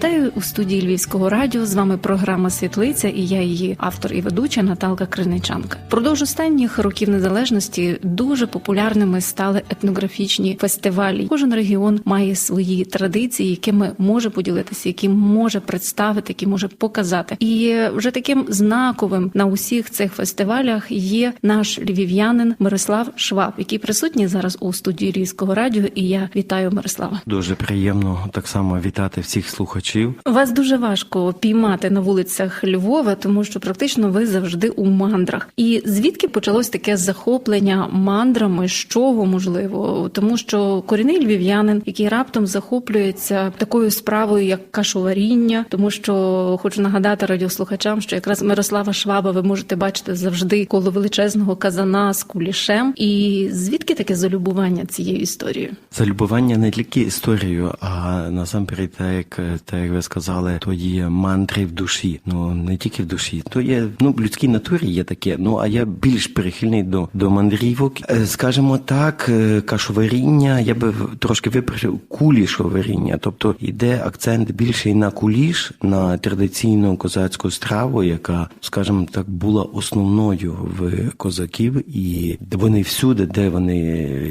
Вітаю у студії Львівського радіо. З вами програма Світлиця і я її автор і ведуча Наталка Криничанка. Продовж останніх років незалежності дуже популярними стали етнографічні фестивалі. Кожен регіон має свої традиції, якими може поділитися, які може представити, які може показати. І вже таким знаковим на усіх цих фестивалях є наш львів'янин Мирослав Шваб, який присутній зараз у студії Львівського радіо. І я вітаю Мирослава. Дуже приємно так само вітати всіх слухачів. Вас дуже важко піймати на вулицях Львова, тому що практично ви завжди у мандрах. І звідки почалось таке захоплення мандрами? З чого можливо? Тому що корінний львів'янин, який раптом захоплюється такою справою, як кашоваріння, тому що хочу нагадати радіослухачам, що якраз Мирослава Шваба ви можете бачити завжди коло величезного казана з кулішем. І звідки таке залюбування цією історією? Залюбування не тільки історією, а насамперед, так як, так як ви сказали, то є мантри в душі. Ну не тільки в душі, то є ну в людській натурі є таке. Ну а я більш прихильний до, до мандрівок. Е, Скажімо так, е, кашоваріння, я би трошки виправив кулішоваріння. Тобто йде акцент більший на куліш, на традиційну козацьку страву, яка, скажімо так, була основною в козаків, і вони всюди, де вони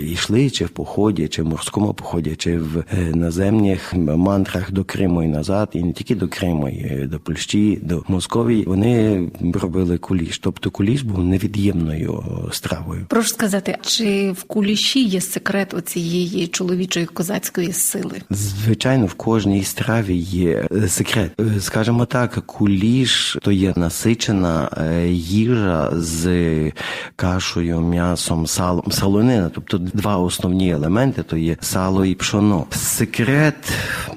йшли, чи в поході, чи в морському поході, чи в е, наземних мантрах до Криму і назад, і не тільки до Криму, і е, до Польщі, до Московії, вони робили куліш. Тобто куліш був невід'ємною стравою. Прошу сказати, чи в куліші є секрет оцієї чоловічої козацької сили? Звичайно, в кожній страві є е, секрет. Е, Скажімо так, куліш то є насичена їжа з кашею, м'ясом, салом, салонина. Тобто два основні елементи то є сало і пшоно. Секрет,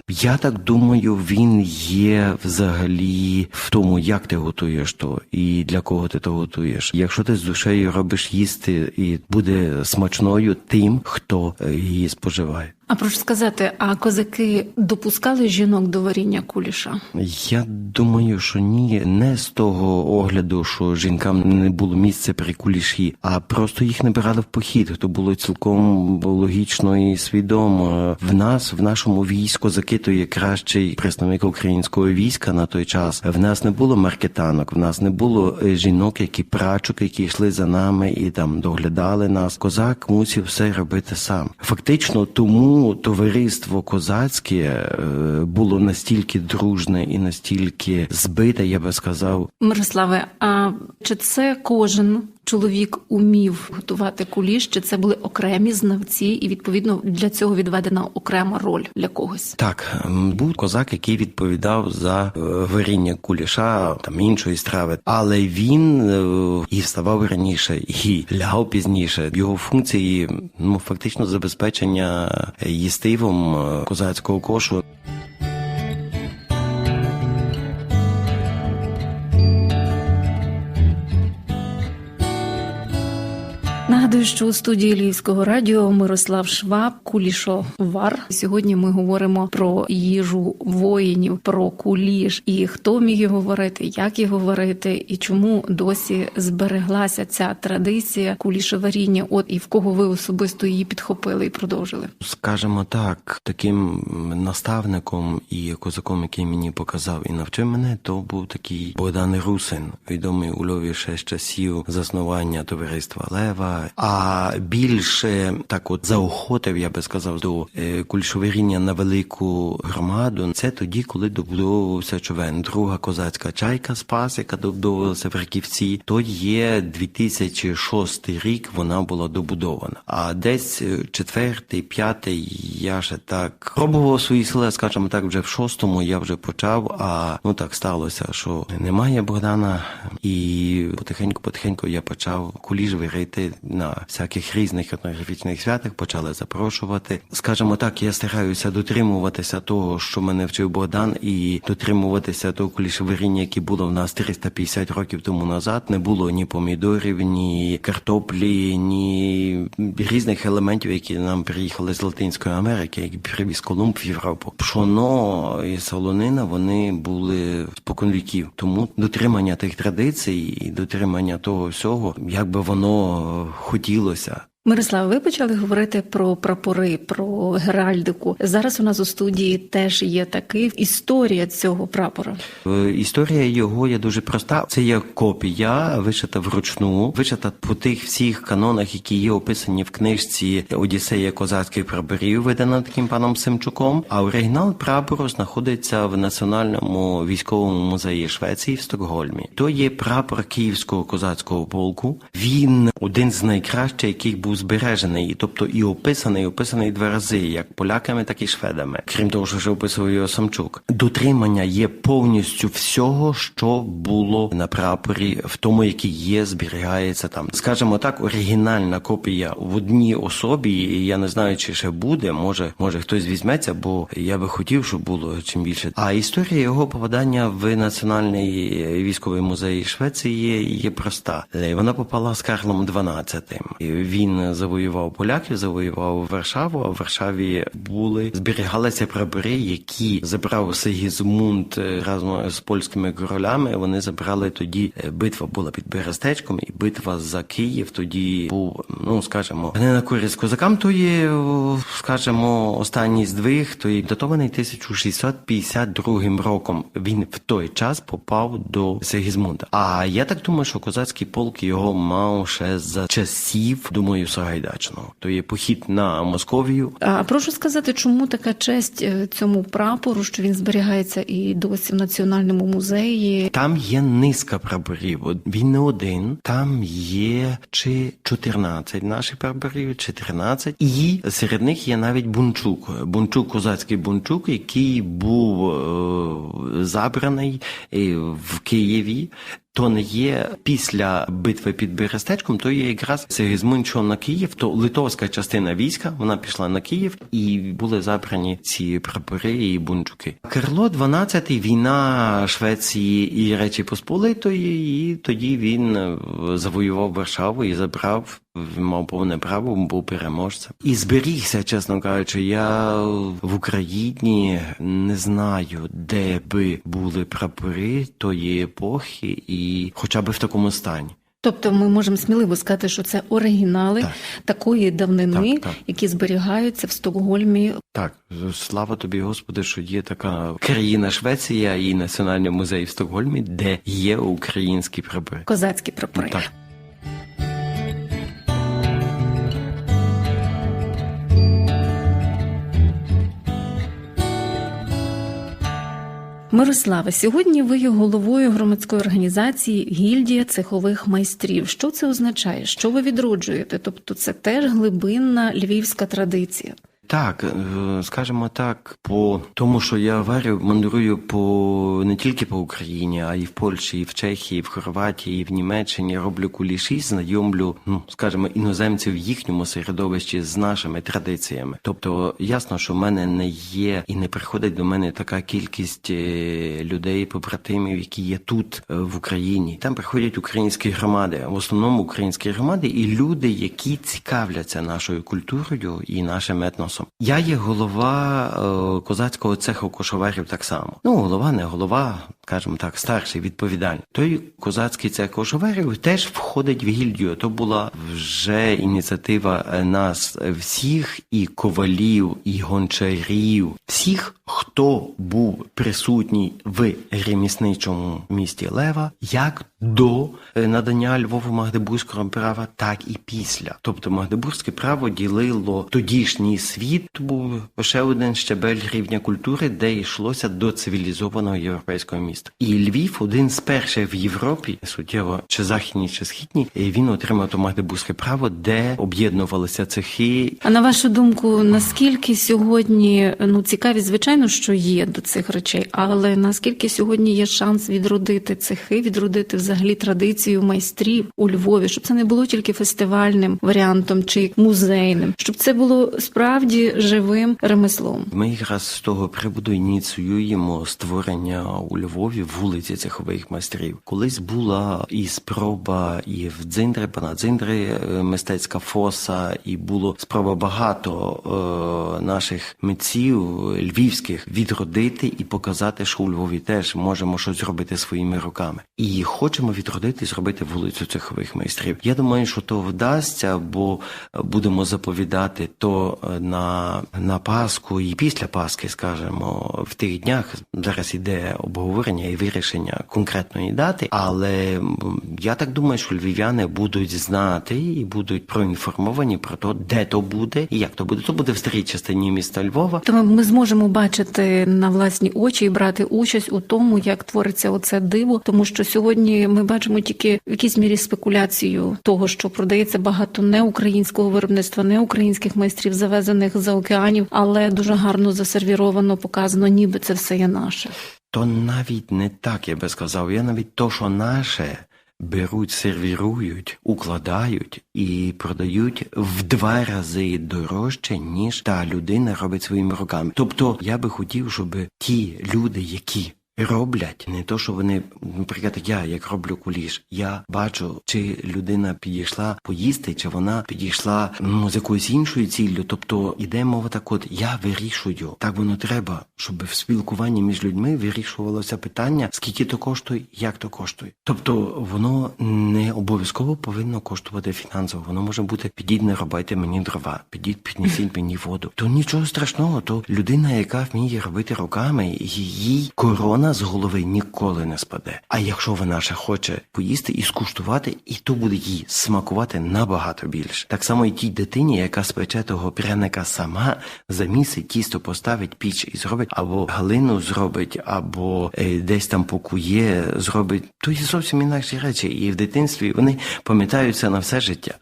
я так думаю, він є взагалі в тому, як ти готуєш то і для кого ти то готуєш. Якщо ти з душею робиш їсти і буде смачною тим, хто е, її споживає. А прошу сказати, а козаки допускали жінок до варіння куліша? Я думаю, що ні, не з того огляду, що жінкам не було місця при куліші, а просто їх не брали в похід. То було цілком логічно і свідомо. В нас, в нашому війську, козаки то є кращий представник українського війська на той час. В нас не було маркетанок, в нас не було е, жінок, які прачок, які йшли за нами і там доглядали нас. Козак мусив все робити сам. Фактично, тому товариство козацьке е, було настільки дружне і настільки збите, я би сказав. Мирославе, а чи це кожен чоловік умів готувати куліш? Чи це були окремі знавці, і відповідно для цього відведена окрема роль для когось? Так, був козак, який відповідав за е, варіння куліша там іншої страви, але він е, і вставав раніше, і лягав пізніше. Його функції ну фактично забезпечення їстивом е, козацького кошу. Нагадую, що у студії Львівського радіо Мирослав Шваб, кулішовар. Сьогодні ми говоримо про їжу воїнів, про куліш і хто міг його варити, як його варити, і чому досі збереглася ця традиція кулішоваріння. От і в кого ви особисто її підхопили і продовжили. Скажемо так, таким наставником і козаком, який мені показав і навчив мене, то був такий Богдан Русин, відомий у Львові ще з часів заснування товариства Лева. А більше так, от заохотив, я би сказав, до е, кульшовиріння на велику громаду. Це тоді, коли добудовувався човен. Друга козацька чайка спас, яка добудовувалася в Раківці. То є 2006 рік. Вона була добудована. А десь е, четвертий, п'ятий я ще так пробував свої сили, скажімо так, вже в шостому я вже почав. А ну так сталося, що немає Богдана, і потихеньку, потихеньку я почав куліш варити на всяких різних етнографічних святах, почали запрошувати. Скажімо так, я стараюся дотримуватися того, що мене вчив Богдан, і дотримуватися того клішверіння, яке було в нас 350 років тому назад. Не було ні помідорів, ні картоплі, ні різних елементів, які нам приїхали з Латинської Америки, які привіз Колумб в Європу. Пшоно і солонина вони були споконвіків. Тому дотримання тих традицій і дотримання того всього, як би воно хотілося. Мирослава, ви почали говорити про прапори, про геральдику. Зараз у нас у студії теж є такий історія цього прапора. Е, Історія його є дуже проста. Це є копія, вишита вручну, вишита по тих всіх канонах, які є описані в книжці Одіссея козацьких прапорів, видана таким паном Семчуком. А оригінал прапору знаходиться в національному військовому музеї Швеції в Стокгольмі. То є прапор Київського козацького полку. Він один з найкращих, який був збережений, тобто і описаний, описаний два рази, як поляками, так і шведами. Крім того, що вже описував його Самчук. Дотримання є повністю всього, що було на прапорі, в тому, який є, зберігається там. Скажімо так, оригінальна копія в одній особі. і Я не знаю, чи ще буде. Може, може хтось візьметься, бо я би хотів, щоб було чим більше. А історія його попадання в національний військовий музей Швеції є проста. Вона попала з Карлом XII. І Завоював поляків, завоював Варшаву. А в Варшаві були зберігалися прапори, які забрав Сигізмунд е, разом з польськими королями. Вони забрали тоді. е, Битва була під Берестечком, і битва за Київ тоді був, ну скажімо, не на користь козакам. То є, о, скажімо, останній здвиг, то є датований 1652 роком. Він в той час попав до Сигізмунда. А я так думаю, що козацький полк його мав ще за часів, думаю, Сагайдачного. То є похід на Московію. А прошу сказати, чому така честь е, цьому прапору, що він зберігається і досі в національному музеї? Там є низка прапорів. Він не один. Там є чи 14 наших прапорів, чи 13. І серед них є навіть бунчук. Бунчук, козацький бунчук, який був е, забраний е, в Києві. То не є після битви під Берестечком, то є якраз Сигізмунд йшов на Київ, то литовська частина війська, вона пішла на Київ і були забрані ці прапори і бунчуки. Карло XII, війна Швеції і Речі Посполитої, і тоді він е, завоював Варшаву і забрав. Мав повне право, був переможцем. І зберігся, чесно кажучи, я в Україні не знаю, де би були прапори тої епохи, і хоча б в такому стані. Тобто ми можемо сміливо сказати, що це оригінали Так. такої давнини, Так, так. які зберігаються в Стокгольмі. Так, слава тобі, Господи, що є така країна Швеція і Національний музей в Стокгольмі, де є українські прапори. Козацькі прапори. Так. Мирославе, сьогодні ви є головою громадської організації Гільдія цехових майстрів. Що це означає? Що ви відроджуєте? Тобто, це теж глибинна львівська традиція. Так, е, скажімо так, по тому, що я варю, мандрую по не тільки по Україні, а й в Польщі, і в Чехії, і в Хорватії, і в Німеччині роблю куліші, знайомлю, ну скажімо, іноземців в їхньому середовищі з нашими традиціями. Тобто, ясно, що в мене не є і не приходить до мене така кількість е, людей, побратимів, які є тут е, в Україні. Там приходять українські громади, в основному українські громади, і люди, які цікавляться нашою культурою і нашим етносом. Я є голова е, козацького цеху кошоварів так само. Ну, голова, не голова, скажімо так, старший, відповідальний. Той козацький цех кошоварів теж входить в гільдію. То була вже ініціатива нас всіх, і ковалів, і гончарів, всіх, хто був присутній в ремісничому місті Лева, як до е, надання Львову Магдебурзького права, так і після. Тобто Магдебурзьке право ділило тодішній світ. Був ще один щебель рівня культури, де йшлося до цивілізованого європейського міста. І Львів один з перших в Європі, суттєво чи західні, чи східні, він отримав то Магдебурзьке право, де об'єднувалися цехи А на вашу думку, наскільки сьогодні ну цікаві, звичайно, що є до цих речей, але наскільки сьогодні є шанс відродити цехи, відродити взагалі традицію майстрів у Львові, щоб це не було тільки фестивальним варіантом чи музейним, щоб це було справді живим ремеслом. Ми якраз з того приводу ініціюємо створення у Львові Львові вулиці цехових майстрів. Колись була і спроба і в Дзиндри, понад Дзиндри, е, мистецька фоса, і було спроба багато е, наших митців львівських відродити і показати, що у Львові теж можемо щось зробити своїми руками. І хочемо відродити, зробити вулицю цехових майстрів. Я думаю, що то вдасться, бо будемо заповідати то е, на, на Пасху і після Пасхи, скажімо, в тих днях зараз іде обговорення і вирішення конкретної дати. Але я так думаю, що львів'яни будуть знати і будуть проінформовані про те, де то буде і як то буде. То буде в старій частині міста Львова. Тому ми зможемо бачити на власні очі і брати участь у тому, як твориться оце диво, тому що сьогодні ми бачимо тільки в якійсь мірі спекуляцію того, що продається багато неукраїнського виробництва, неукраїнських майстрів, завезених за океанів, але дуже гарно засервіровано, показано, ніби це все є наше. То навіть не так я би сказав. Я навіть то, що наше беруть, сервірують, укладають і продають в два рази дорожче, ніж та людина робить своїми руками. Тобто я би хотів, щоб ті люди, які Роблять не то, що вони, наприклад, я як роблю куліш, я бачу, чи людина підійшла поїсти, чи вона підійшла ну, з якоюсь іншою ціллю. Тобто іде мова так, от я вирішую, так воно треба, щоб в спілкуванні між людьми вирішувалося питання, скільки то коштує, як то коштує. Тобто воно не обов'язково повинно коштувати фінансово. Воно може бути підіть не робити мені дрова, підіть піднесіть мені воду. То нічого страшного, то людина, яка вміє робити руками, її корона з голови ніколи не спаде. А якщо вона ще хоче поїсти і скуштувати, і то буде їй смакувати набагато більше. Так само і тій дитині, яка спече того пряника сама, замісить тісто поставить піч і зробить, або галину зробить, або е, десь там покує, зробить. То є зовсім інакші речі. І в дитинстві вони пам'ятаються на все життя.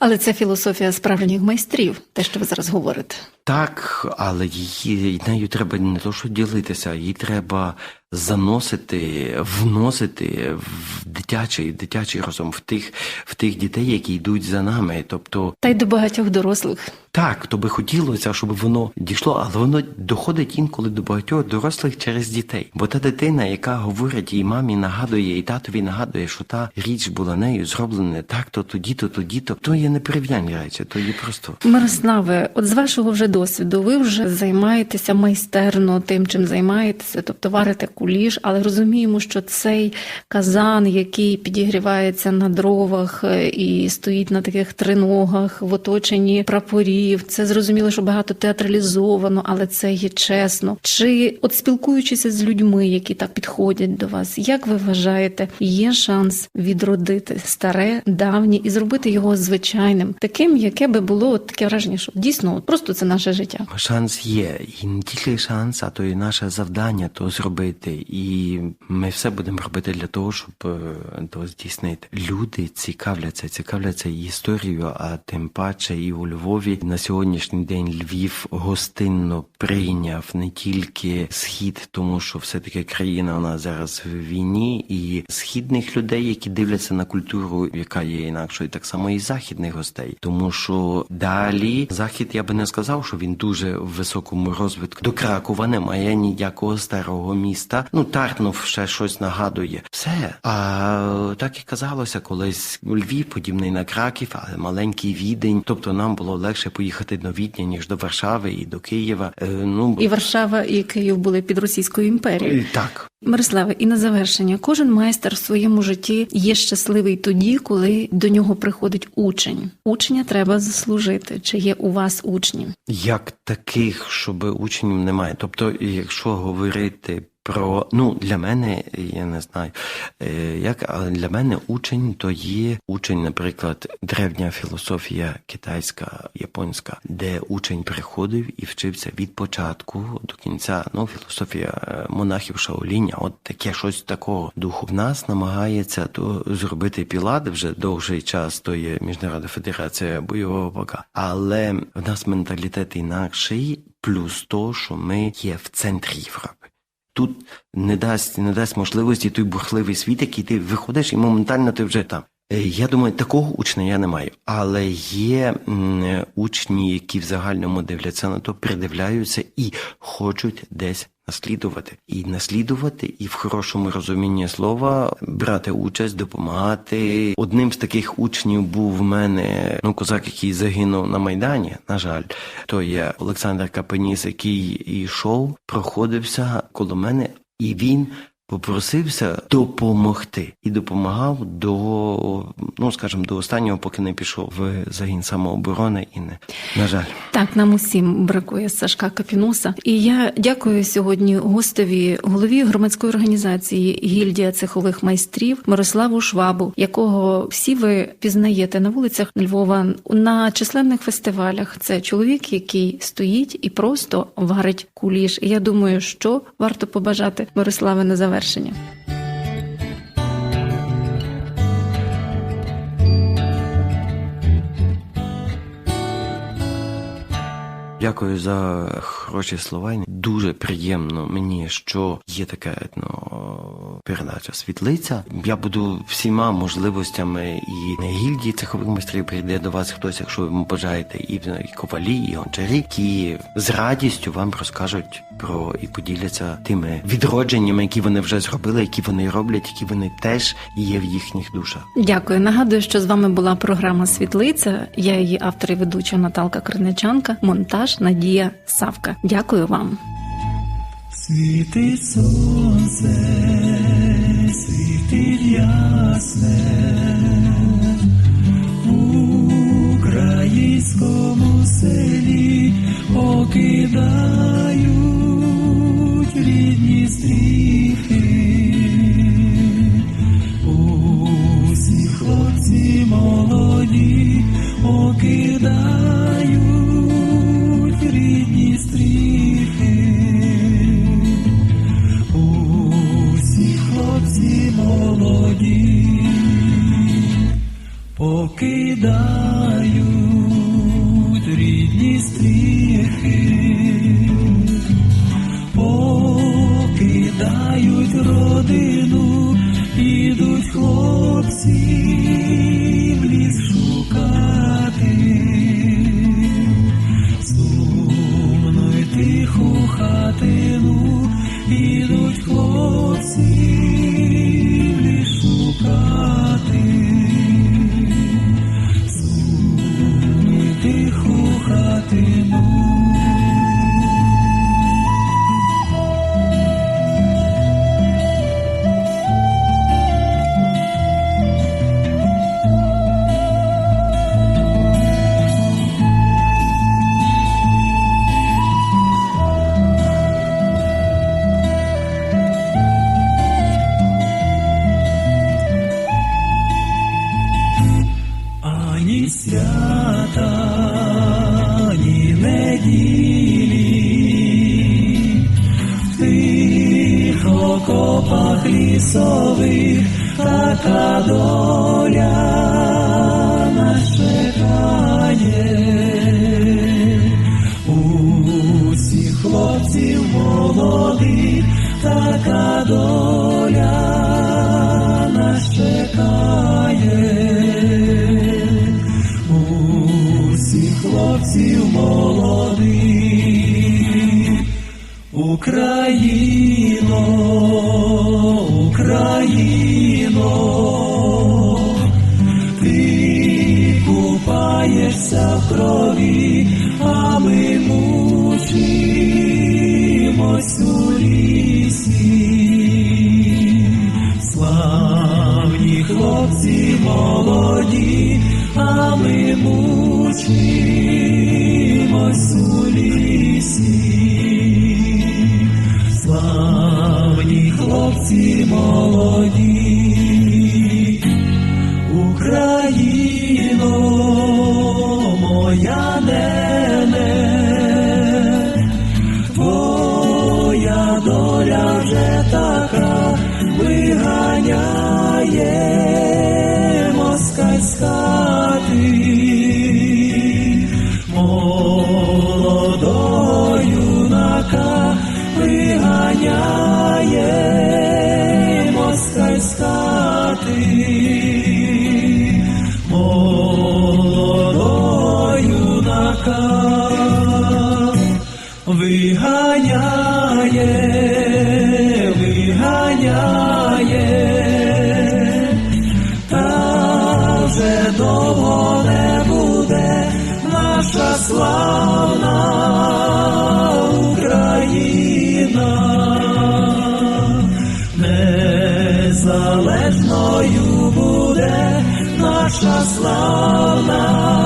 Але це філософія справжніх майстрів, те, що ви зараз говорите. Так, але її нею треба не то, що ділитися, її треба заносити, вносити в дитячий, дитячий розум, в тих, в тих дітей, які йдуть за нами. Тобто, Та й до багатьох дорослих. так, то би хотілося, щоб воно дійшло, але воно доходить інколи до багатьох дорослих через дітей. Бо та дитина, яка говорить і мамі нагадує, і татові нагадує, що та річ була нею зроблена так, то тоді, то тоді, то то є непорівнянні речі, то є просто. Мирославе, от з вашого вже досвіду, ви вже займаєтеся майстерно тим, чим займаєтеся, тобто варите куліш, але розуміємо, що цей казан, який підігрівається на дровах е, і стоїть на таких триногах в оточенні прапорів, це зрозуміло, що багато театралізовано, але це є чесно. Чи от спілкуючися з людьми, які так підходять до вас, як ви вважаєте, є шанс відродити старе, давнє і зробити його звичайним, таким, яке би було от таке враження, що дійсно от просто це наше життя. Шанс є, і не тільки шанс, а то і наше завдання то зробити. І ми все будемо робити для того, щоб е, то здійснити. Люди цікавляться, цікавляться історією, а тим паче і у Львові на сьогоднішній день Львів гостинно прийняв не тільки схід, тому що все таки країна у нас зараз в війні, і східних людей, які дивляться на культуру, яка є інакшою, так само і західних гостей, тому що далі захід я би не сказав, що він дуже в високому розвитку. До Кракова немає ніякого старого міста. Ну Тартнув ще щось нагадує. Все. А так і казалося, колись Львів подібний на Краків, але маленький відень. Тобто нам було легше поїхати до Відня, ніж до Варшави і до Києва. Е, ну І Варшава, і Київ були під Російською імперією. так. Мирославе, і на завершення, кожен майстер в своєму житті є щасливий тоді, коли до нього приходить учень. Учня треба заслужити. Чи є у вас учні? Як таких, щоб учнів немає. Тобто, якщо говорити про ну для мене, я не знаю, е, як але для мене учень то є учень, наприклад, древня філософія китайська, японська, де учень приходив і вчився від початку до кінця. Ну, філософія е, монахів Шаоліня, от таке щось такого духу. В нас намагається то зробити пілат вже довший час. То є міжнародна федерація бойового бока, але в нас менталітет інакший, плюс то, що ми є в центрі Європи. Тут не дасть не дасть можливості той бурхливий світ, який ти виходиш, і моментально ти вже там. Е, Я думаю, такого учня я не маю, але є учні, які в загальному дивляться на то, придивляються і хочуть десь наслідувати. І наслідувати, і в хорошому розумінні слова брати участь, допомагати. Одним з таких учнів був в мене ну козак, який загинув на майдані. На жаль, то є Олександр Капеніс, який йшов, проходився коло мене, і він. Попросився допомогти і допомагав до, ну скажімо, до останнього, поки не пішов в загін самооборони і не на жаль. Так, нам усім бракує Сашка Капінуса. І я дякую сьогодні гостеві, голові громадської організації Гільдія цехових майстрів Мирославу Швабу, якого всі ви пізнаєте на вулицях Львова на численних фестивалях. Це чоловік, який стоїть і просто варить куліш. І я думаю, що варто побажати Мирославе на завершення. 是呢。Дякую за хороші слова. Дуже приємно мені, що є така етно передача світлиця. Я буду всіма можливостями і гільдії цехових майстрів прийде до вас хтось, якщо ви бажаєте, і і ковалі, і гончарі, які з радістю вам розкажуть про і поділяться тими відродженнями, які вони вже зробили, які вони роблять, які вони теж є в їхніх душах. Дякую. Нагадую, що з вами була програма Світлиця. Я її автор і ведуча Наталка Криничанка, монтаж Надія Савка. Дякую вам. Світить сонце, світить ясне в українському селі хлопці Україно, Україно, ти купаєшся в крові, а ми мучимось у лісі. Славні хлопці молоді, а ми мучимось Славні хлопці молоді, Україно, хата виганяє, виганяє, та вже довго не буде наша славна Україна. Незалежною буде наша славна.